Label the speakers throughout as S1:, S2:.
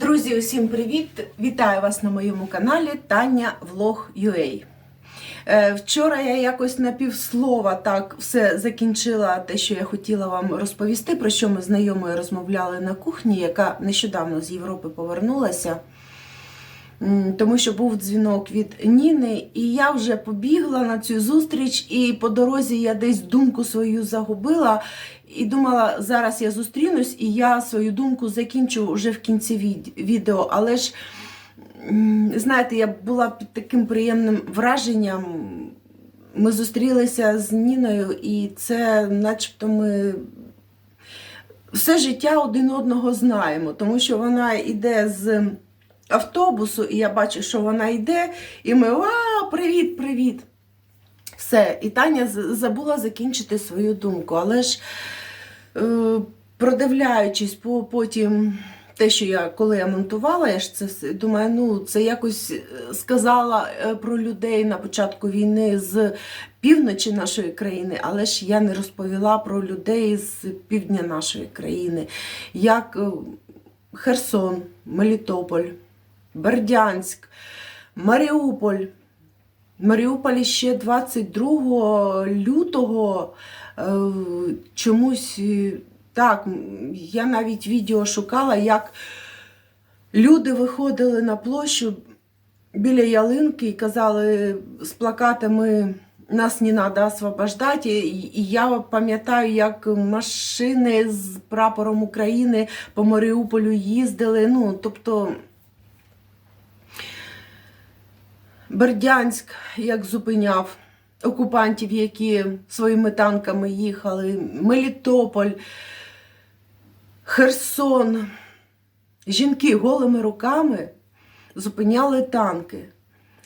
S1: Друзі, усім привіт! Вітаю вас на моєму каналі Таня Влог UA. Е, Вчора я якось на півслова так все закінчила те, що я хотіла вам розповісти, про що ми знайомою розмовляли на кухні, яка нещодавно з Європи повернулася. Тому що був дзвінок від Ніни, і я вже побігла на цю зустріч, і по дорозі я десь думку свою загубила. І думала, зараз я зустрінусь, і я свою думку закінчу вже в кінці відео. Але ж, знаєте, я була під таким приємним враженням. Ми зустрілися з Ніною, і це начебто ми все життя один одного знаємо, тому що вона йде з автобусу, і я бачу, що вона йде, і ми а, привіт, привіт. Все, і Таня забула закінчити свою думку. Але ж, продивляючись по потім те, що я коли я монтувала, я ж це думаю, ну це якось е, сказала е, про людей на початку війни з півночі нашої країни, але ж я не розповіла про людей з півдня нашої країни, як е, Херсон, Мелітополь, Бердянськ, Маріуполь. Маріуполі ще 22 лютого е, чомусь е, так, я навіть відео шукала, як люди виходили на площу біля ялинки і казали з плакатами нас не треба освобождати. І я пам'ятаю, як машини з прапором України по Маріуполю їздили. Ну, тобто. Бердянськ як зупиняв окупантів, які своїми танками їхали, Мелітополь, Херсон. Жінки голими руками зупиняли танки.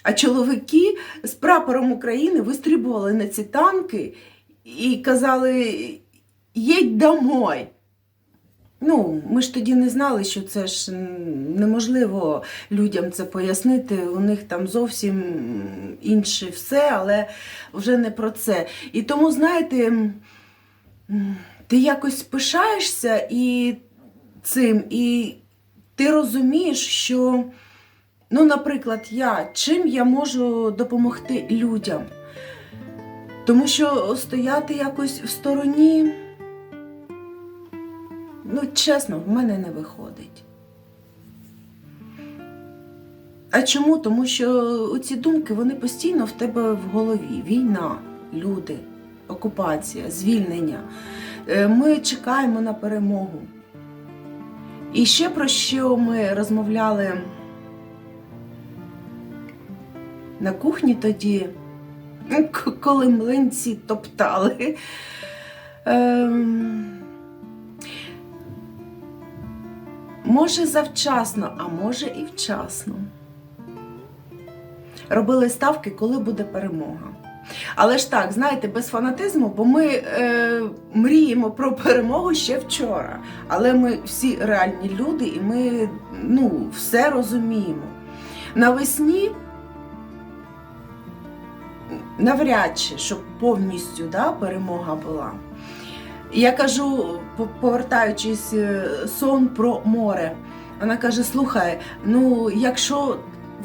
S1: А чоловіки з прапором України вистрібували на ці танки і казали: їдь домой. Ну, ми ж тоді не знали, що це ж неможливо людям це пояснити. У них там зовсім інше все, але вже не про це. І тому, знаєте, ти якось пишаєшся і цим, і ти розумієш, що, ну, наприклад, я чим я можу допомогти людям. Тому що стояти якось в стороні. Ну, чесно, в мене не виходить. А чому? Тому що ці думки вони постійно в тебе в голові. Війна, люди, окупація, звільнення. Е, Ми чекаємо на перемогу. І ще про що ми розмовляли на кухні тоді, коли млинці топтали. Ем... Може завчасно, а може і вчасно. Робили ставки, коли буде перемога. Але ж так, знаєте, без фанатизму, бо ми е, мріємо про перемогу ще вчора. Але ми всі реальні люди і ми ну, все розуміємо. Навесні навряд чи, щоб повністю да, перемога була. Я кажу, повертаючись е, сон про море. Вона каже: слухай, ну якщо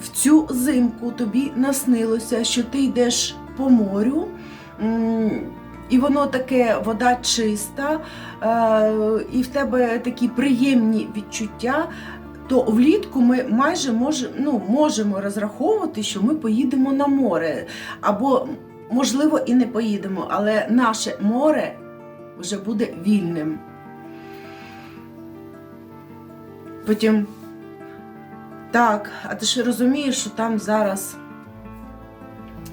S1: в цю зимку тобі наснилося, що ти йдеш по морю, і воно таке вода чиста, е, і в тебе такі приємні відчуття, то влітку ми майже може, ну, можемо розраховувати, що ми поїдемо на море. Або, можливо, і не поїдемо, але наше море вже буде вільним. Потім, так, а ти ж розумієш, що там зараз,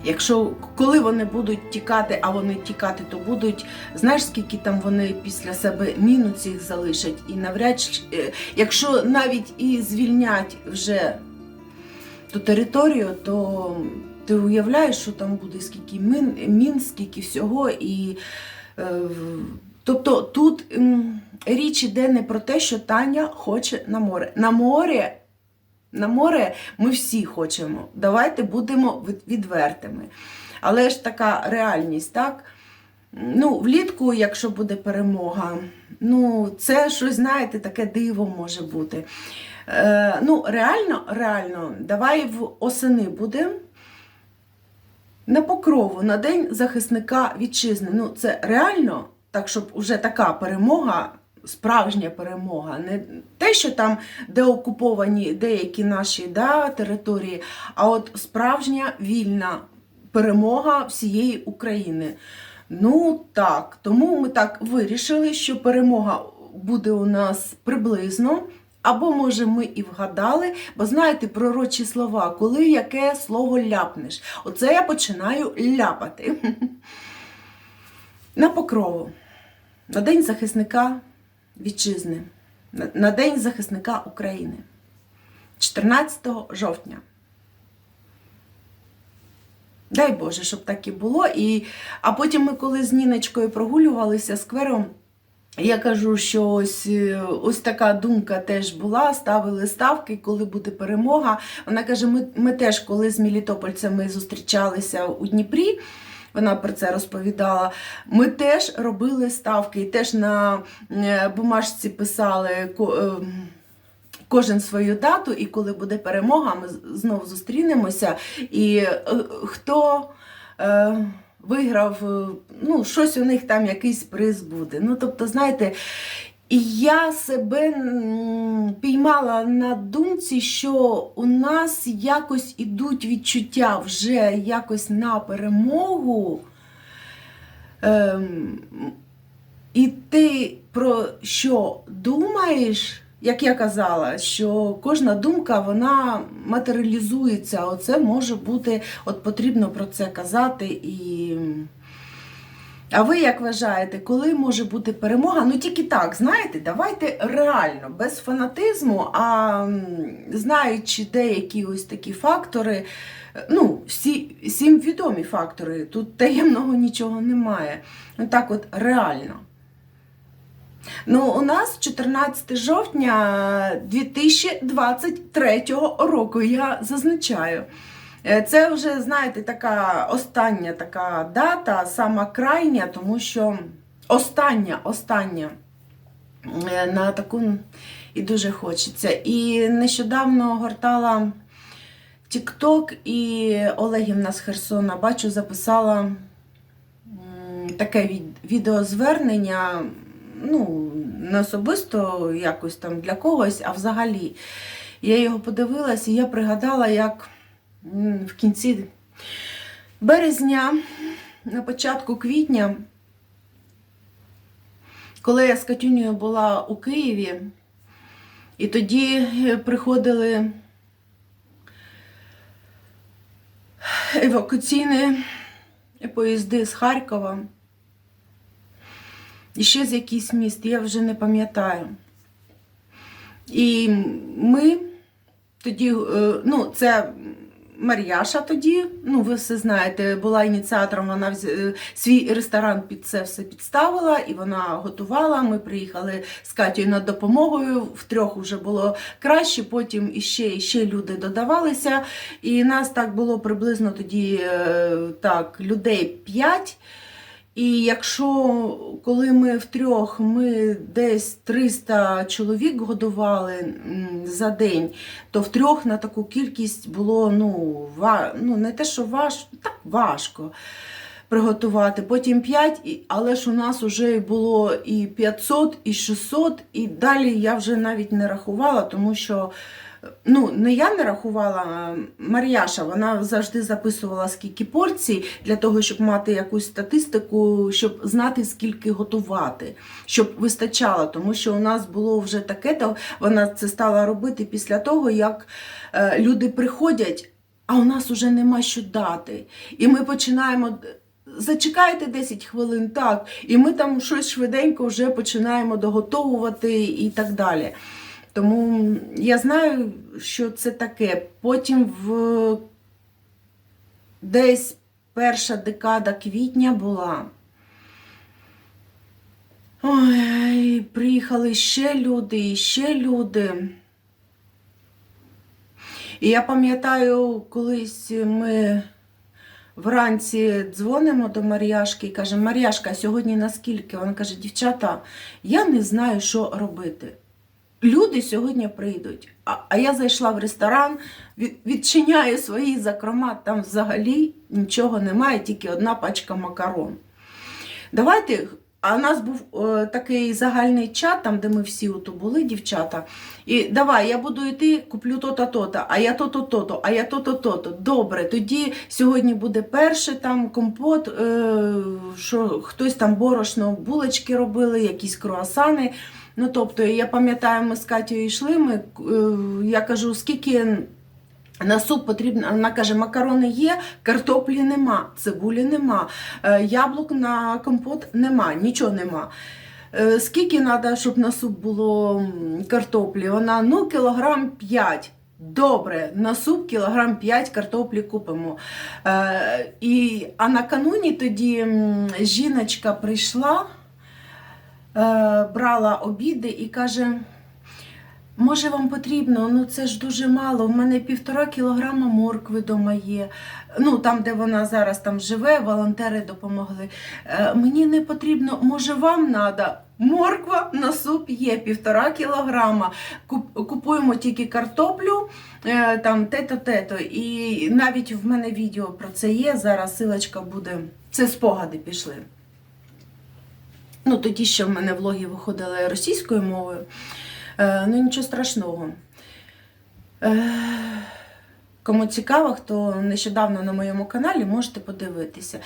S1: якщо коли вони будуть тікати, а вони тікати, то будуть, знаєш, скільки там вони після себе мінус їх залишать, і навряд чи, е, якщо навіть і звільнять вже ту територію, то ти уявляєш, що там буде скільки мін, мін скільки всього, і Тобто тут річ іде не про те, що Таня хоче на море. На море, на море ми всі хочемо. Давайте будемо відвертими. Але ж така реальність, так? Ну, влітку, якщо буде перемога, ну, це щось, знаєте, таке диво може бути. Е, ну, реально, реально, давай в осени будемо. На покрову, на День захисника вітчизни. Ну, це реально, так, щоб уже така перемога, справжня перемога. Не те, що там деокуповані деякі наші да, території, а от справжня вільна перемога всієї України. Ну так, тому ми так вирішили, що перемога буде у нас приблизно. Або, може, ми і вгадали, бо знаєте, пророчі слова, коли яке слово ляпнеш. Оце я починаю ляпати. На покрову. На День захисника вітчизни. На- День захисника України. 14 жовтня. Дай Боже, щоб так і було. І... А потім ми, коли з Ніночкою прогулювалися сквером, я кажу, що ось, е, ось така думка теж була, ставили ставки, коли буде перемога. Вона каже: ми, ми теж, коли з мілітопольцями зустрічалися у Дніпрі, вона про це розповідала. Ми теж робили ставки і теж на е, бумажці писали. е, Кожен свою дату, і коли буде перемога, ми знову зустрінемося. І хто виграв, е, ну, щось у них там якийсь приз буде. Ну, тобто, знаєте, і я себе піймала на думці, що у нас якось ідуть відчуття вже якось на перемогу. Ем, і ти про що думаєш, як я казала, що кожна думка вона матеріалізується. Оце може бути, от потрібно про це казати. І... А ви як вважаєте, коли може бути перемога? Ну тільки так, знаєте, давайте реально, без фанатизму, а знаючи деякі ось такі фактори, ну, всі, всім відомі фактори, тут таємного нічого немає. Ну так от реально. Ну, у нас 14 жовтня 2023 року, я зазначаю. Е, Це вже, знаєте, така остання така дата, сама крайня, тому що остання, остання е, на таку і дуже хочеться. І нещодавно гортала TikTok і Олегівна з Херсона, бачу, записала таке від- відеозвернення, ну, не особисто якось там для когось, а взагалі. Я його подивилась і я пригадала, як в кінці березня, на початку квітня, коли я з Катюнею була у Києві, і тоді е, приходили евакуаційні поїзди з Харкова. І ще з якийсь міст, я вже не пам'ятаю. І ми тоді, е, ну, це Мар'яша тоді, ну, ви все знаєте, була ініціатором, вона е, свій ресторан під це все підставила і вона готувала. Ми приїхали з Катєю на допомогою, втрьох вже було краще, потім іще, іще люди додавалися. І нас так було приблизно тоді е, так, людей 5. І якщо коли ми втрьох, ми десь 300 чоловік годували за день, то втрьох на таку кількість було ну, ва, ну не те, що важ, так важко приготувати. Потім 5, але ж у нас вже було і 500, і 600, і далі я вже навіть не рахувала, тому що. Ну, не я не рахувала, Мар'яша, вона завжди записувала скільки порцій для того, щоб мати якусь статистику, щоб знати, скільки готувати, щоб вистачало. Тому що у нас було вже таке, то вона це стала робити після того, як е, люди приходять, а у нас вже нема що дати. І ми починаємо. Зачекайте 10 хвилин, так, і ми там щось швиденько вже починаємо доготовувати і так далі. Тому я знаю, що це таке. Потім в десь перша декада квітня була. Ой, приїхали ще люди, і ще люди. І я пам'ятаю, колись ми вранці дзвонимо до Мар'яшки і кажемо, Мар'яшка, сьогодні наскільки? Вона каже, дівчата, я не знаю, що робити. Люди сьогодні прийдуть. А, а я зайшла в ресторан, від, відчиняю свої закрома, там взагалі нічого немає, тільки одна пачка макарон. Давайте. А у нас був е, такий загальний чат, там, де ми всі ото були, дівчата. І давай, я буду йти, куплю то-то, то-то, а я то-то, то-то, а я то-то, то-то. Добре, тоді сьогодні буде перший там компот, е, що хтось там борошно, булочки робили, якісь круасани. Ну, тобто, я пам'ятаю, ми з Катєю йшли, ми, е, я кажу, скільки на суп потрібно, вона каже, макарони є, картоплі нема, цибулі нема, е, яблук на компот нема, нічого нема. Е, Скільки треба, щоб на суп було картоплі? Вона, ну, кілограм 5. Добре, на суп кілограм 5 картоплі купимо. І, а накануні тоді жіночка прийшла, брала обіди і каже. Може, вам потрібно, ну це ж дуже мало. У мене півтора кілограма моркви дома є. Ну, там, де вона зараз там живе, волонтери допомогли. Е, мені не потрібно, може, вам треба. Морква на суп є півтора кілограма. Купуємо тільки картоплю, е, там те-то, те-то. І навіть в мене відео про це є. Зараз силочка буде. Це спогади пішли. Ну, тоді ще в мене влоги виходили російською мовою. Е, ну, нічого страшного. Е, кому цікаво, хто нещодавно на моєму каналі, можете подивитися.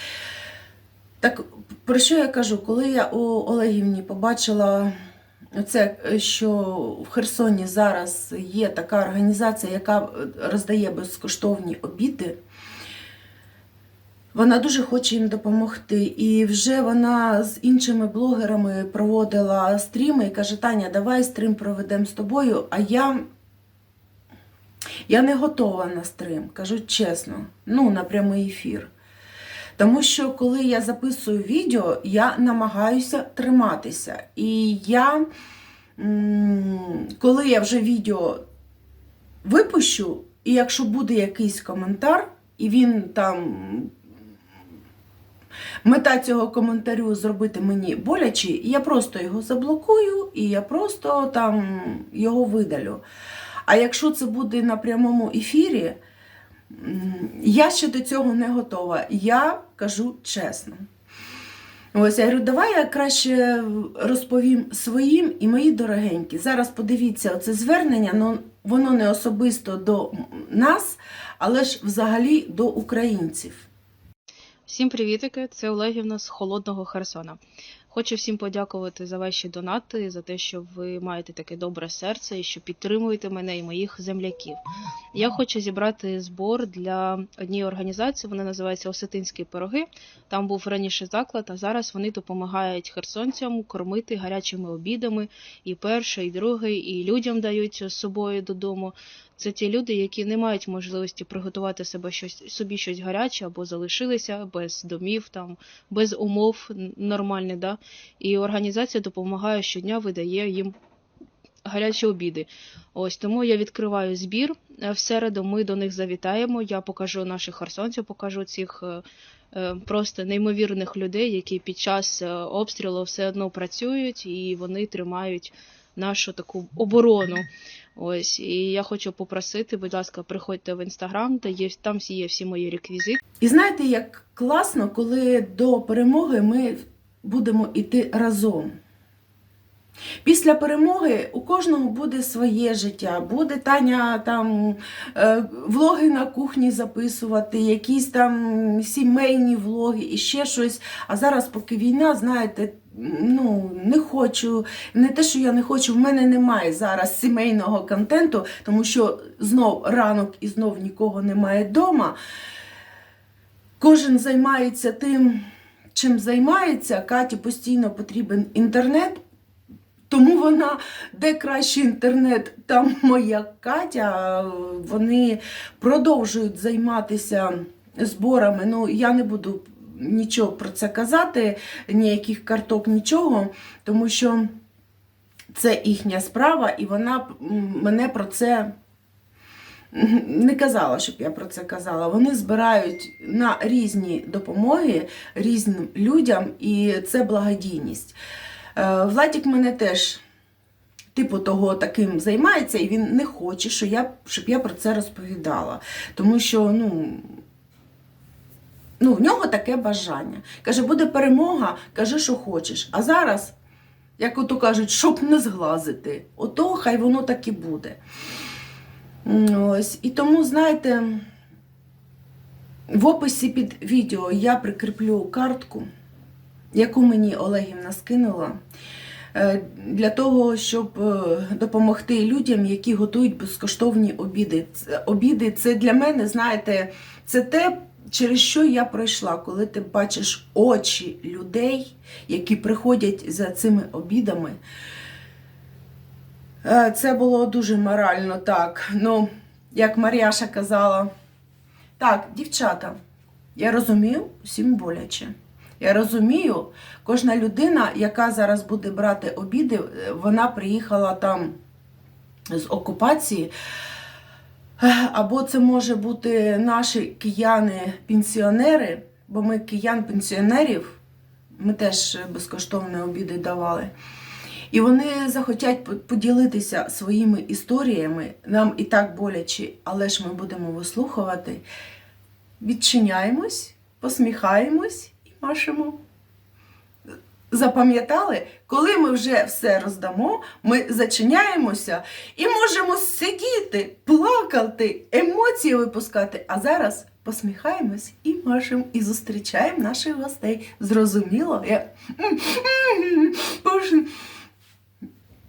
S1: Так, про що я кажу? Коли я у Олегівні побачила це, що в Херсоні зараз є така організація, яка роздає безкоштовні обіди, вона дуже хоче їм допомогти. І вже вона з іншими блогерами проводила стріми і каже: Таня, давай стрім проведемо з тобою. А я, я не готова на стрім, кажу чесно, ну, на прямий ефір. Тому що коли я записую відео, я намагаюся триматися. І я, коли я вже відео випущу, і якщо буде якийсь коментар, і він там мета цього коментарю зробити мені боляче, я просто його заблокую і я просто там його видалю. А якщо це буде на прямому ефірі, я ще до цього не готова. Я кажу чесно. Ось я говорю, давай я краще розповім своїм і мої дорогенькі. Зараз подивіться, оце звернення, ну, воно не особисто до нас, але ж взагалі до українців.
S2: Всім привітики! Це Олегівна з Холодного Херсона. Хочу всім подякувати за ваші донати, за те, що ви маєте таке добре серце і що підтримуєте мене і моїх земляків. Я хочу зібрати збор для однієї організації. Вона називається Осетинські пироги. Там був раніше заклад, а зараз вони допомагають херсонцям кормити гарячими обідами і перший, і другий, і людям дають з собою додому. Це ті люди, які не мають можливості приготувати себе щось собі щось гаряче або залишилися без домів, там без умов нормальних. Да? І організація допомагає щодня, видає їм гарячі обіди. Ось тому я відкриваю збір. Е, В середу ми до них завітаємо. Я покажу наших херсонців, покажу цих е, е, просто неймовірних людей, які під час обстрілу все одно працюють і вони тримають нашу таку оборону. Ось, і я хочу попросити, будь ласка, приходьте в інстаграм, де є там всі є всі мої реквізити.
S1: І знаєте, як класно, коли до перемоги ми будемо йти разом. Після перемоги у кожного буде своє життя. Буде Таня там е, влоги на кухні записувати, якісь там сімейні влоги і ще щось. А зараз, поки війна, знаєте, ну не хочу. Не те, що я не хочу, в мене немає зараз сімейного контенту, тому що знов ранок і знов нікого немає вдома. Кожен займається тим, чим займається. Каті постійно потрібен інтернет. Тому вона, де кращий інтернет, там моя Катя. Вони продовжують займатися зборами. Ну, я не буду нічого про це казати, ніяких карток, нічого, тому що це їхня справа, і вона мене про це не казала, щоб я про це казала. Вони збирають на різні допомоги різним людям, і це благодійність. Е, Владік мене теж типу того таким займається, і він не хоче, що я, щоб я про це розповідала. Тому що, ну. Ну, в нього таке бажання. Каже, буде перемога, кажи, що хочеш. А зараз, як ото кажуть, щоб не зглазити, ото хай воно так і буде. Ось. І тому, знаєте, в описі під відео я прикріплю картку, яку мені Олегівна скинула, е, для того, щоб е, допомогти людям, які готують безкоштовні обіди. Обіди це для мене, знаєте, це те, через що я пройшла, коли ти бачиш очі людей, які приходять за цими обідами. Е, Це було дуже морально так. Ну, як Мар'яша казала, так, дівчата, я розумію, всім боляче. Я розумію, кожна людина, яка зараз буде брати обіди, е, вона приїхала там з окупації. Е, Або це може бути наші кияни-пенсіонери, бо ми киян-пенсіонерів, ми теж безкоштовні обіди давали. І вони захотять поділитися своїми історіями. Нам і так боляче, але ж ми будемо вислухувати. Відчиняємось, посміхаємось і машемо. Запам'ятали, коли ми вже все роздамо, ми зачиняємося і можемо сидіти, плакати, емоції випускати. А зараз посміхаємось і машемо, і зустрічаємо наших гостей. Зрозуміло? Я...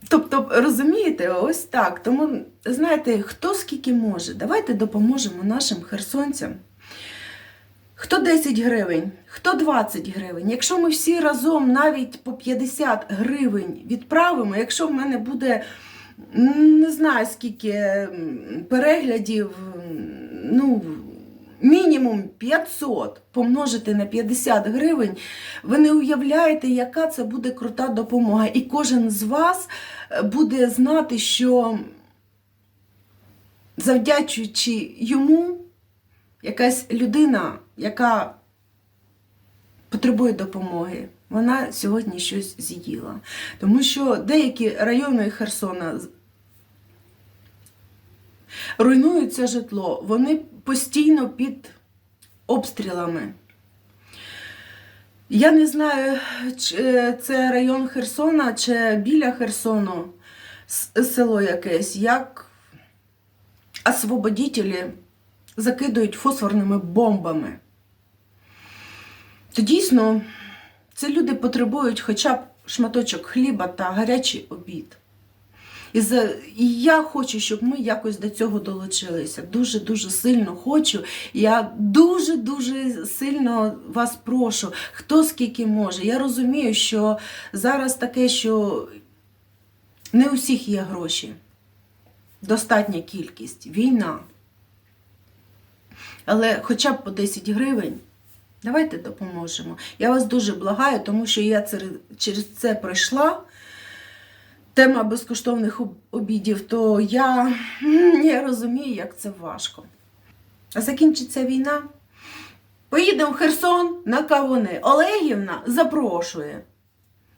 S1: Тобто, розумієте, ось так. Тому, знаєте, хто скільки може, давайте допоможемо нашим херсонцям. Хто 10 гривень, хто 20 гривень. Якщо ми всі разом навіть по 50 гривень відправимо, якщо в мене буде не знаю скільки переглядів, ну, мінімум 500 помножити на 50 гривень, ви не уявляєте, яка це буде крута допомога. І кожен з вас е, буде знати, що завдячуючи йому, якась людина, яка потребує допомоги, вона сьогодні щось з'їла. Тому що деякі райони Херсона руйнується житло, вони постійно під обстрілами. Я не знаю, чи це район Херсона чи біля Херсону село якесь, як освободітелі закидують фосфорними бомбами. То дійсно, ці люди потребують хоча б шматочок хліба та гарячий обід. І, за, і я хочу, щоб ми якось до цього долучилися. Дуже-дуже сильно хочу. Я дуже-дуже сильно вас прошу, хто скільки може. Я розумію, що зараз таке, що не у всіх є гроші. Достатня кількість. Війна. Але хоча б по 10 гривень. Давайте допоможемо. Я вас дуже благаю, тому що я через це пройшла. Тема безкоштовних обідів, то я, я розумію, як це важко. Закінчиться війна. Поїдемо в Херсон на кавуни. Олегівна запрошує.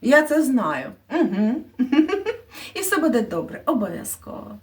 S1: Я це знаю. Угу. І все буде добре, обов'язково.